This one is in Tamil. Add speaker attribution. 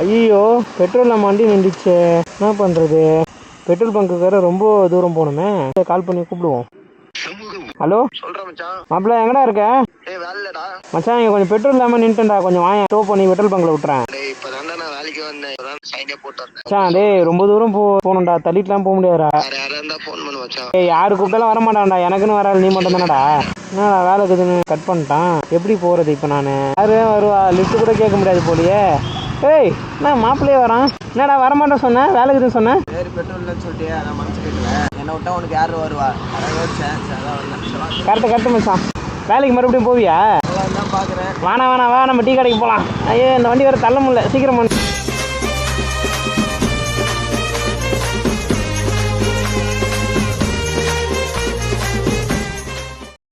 Speaker 1: ஐயோ பெட்ரோல் நம்ம வண்டி நின்றுச்சு. என்ன பண்ணுறது பெட்ரோல் பங்க்கு வேற ரொம்ப தூரம் போகணுமே. கால் பண்ணி கூப்பிடுவோம். ஹலோ மாப்பிள்ள எங்கடா இருக்க? மச்சான் இங்க கொஞ்சம் பெட்ரோல் இல்லாமல் நின்றுட்டேன்டா கொஞ்சம் வாங்க டோ பண்ணி பெட்ரோல் பங்கில் விட்டுறேன். மச்சான் டேய் ரொம்ப தூரம் போ போகணும்டா. தள்ளிட்டுலாம் போக முடியாதுடா. ஏய் யாரு கூப்பிட்டாலும் வர மாட்டான்டா எனக்குன்னு வராது நீ மட்டும் தானடா என்னடா வேலை இருக்குதுன்னு கட் பண்ணிட்டான். எப்படி போகிறது இப்போ நான்? யாரு வருவா? லிஃப்ட் கூட கேட்க முடியாது போலியே. ஏய் என்ன மாப்பிள்ளையே வரான்? என்னடா வரமாட்டேன் சொன்னேன் வேலை இருக்குதுன்னு சொன்னேன்
Speaker 2: சரி பெட்ரோல் இல்லைன்னு சொல்லிட்டு நான் மனசு கேட்கல. என்னை விட்டா உனக்கு யார் வருவா? அதான் யோசிச்சேன். சரி அதான் வந்தேன்.
Speaker 1: கரெக்டு கரெக்டு மச்சான். வேலைக்கு மறுபடியும் போவியா?
Speaker 2: நல்லா தான் பார்க்குறேன்
Speaker 1: வேணாம் வேணாம் வா. நம்ம டீ கடைக்கு போகலாம் ஐயோ இந்த வண்டி வேறு தள்ள முடியல. சீக்கிரம் பண்ணு